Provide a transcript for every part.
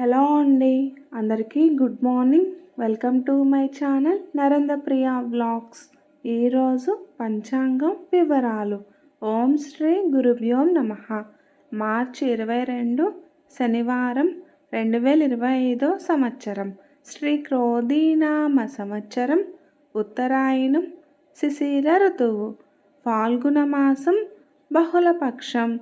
Hello అండి. అందరికీ good morning. Welcome to my channel Narendra Priya vlogs ఈరోజు పంచాంగం వివరాలు. ఓం శ్రీ గురుభ్యో నమ. మార్చి ఇరవై రెండు శనివారం రెండు వేల ఇరవై ఐదో సంవత్సరం. శ్రీ క్రోధీనామ సంవత్సరం ఉత్తరాయణం శిశిర ఋతువు ఫాల్గుణ మాసం బహుళపక్షం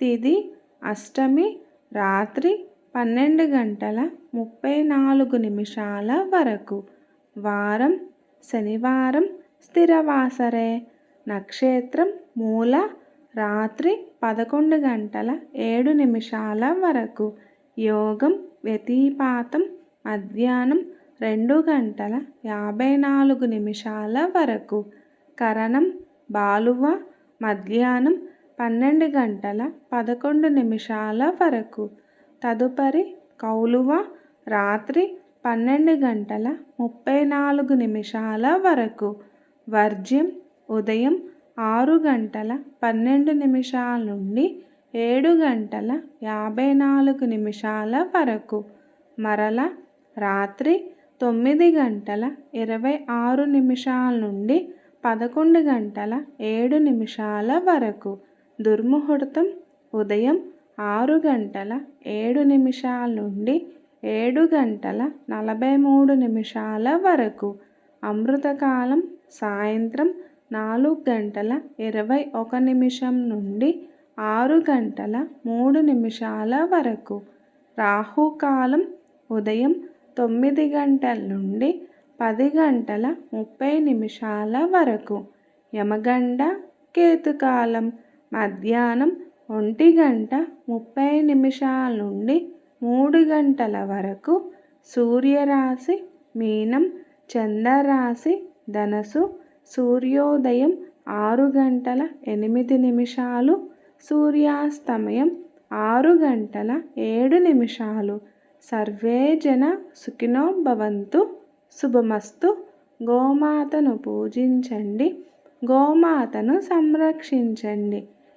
తిది అష్టమి రాత్రి పన్నెండు గంటల ముప్పై నాలుగు నిమిషాల వరకు. వారం శనివారం స్థిరవాసరే. నక్షత్రం మూల రాత్రి పదకొండు గంటల ఏడు నిమిషాల వరకు. యోగం వ్యతిపాతం మధ్యాహ్నం రెండు గంటల యాభై నాలుగు నిమిషాల వరకు. కరణం బాలువ మధ్యాహ్నం పన్నెండు గంటల పదకొండు నిమిషాల వరకు. తదుపరి కౌలువ రాత్రి పన్నెండు గంటల ముప్పై నాలుగు నిమిషాల వరకు. వర్జ్యం ఉదయం ఆరు గంటల పన్నెండు నిమిషాల నుండి ఏడు గంటల యాభై నాలుగు నిమిషాల వరకు. మరల రాత్రి తొమ్మిది గంటల ఇరవై ఆరు నిమిషాల నుండి పదకొండు గంటల ఏడు నిమిషాల వరకు. దుర్ముహూర్తం ఉదయం ఆరు గంటల ఏడు నిమిషాల నుండి ఏడు గంటల నలభై మూడు నిమిషాల వరకు. అమృతకాలం సాయంత్రం నాలుగు గంటల ఇరవై ఒక నిమిషం నుండి ఆరు గంటల మూడు నిమిషాల వరకు. రాహుకాలం ఉదయం తొమ్మిది గంటల నుండి పది గంటల ముప్పై నిమిషాల వరకు. యమగండ కేతుకాలం మధ్యాహ్నం ఒంటి గంట ముప్పై నిమిషాల నుండి మూడు గంటల వరకు సూర్యరాశి మీనం చంద్రరాశి ధనసు సూర్యోదయం ఆరు గంటల ఎనిమిది నిమిషాలు సూర్యాస్తమయం ఆరు గంటల ఏడు నిమిషాలు. సర్వే జన సుఖినో భవంతు. శుభమస్తు. గోమాతను పూజించండి. గోమాతను సంరక్షించండి.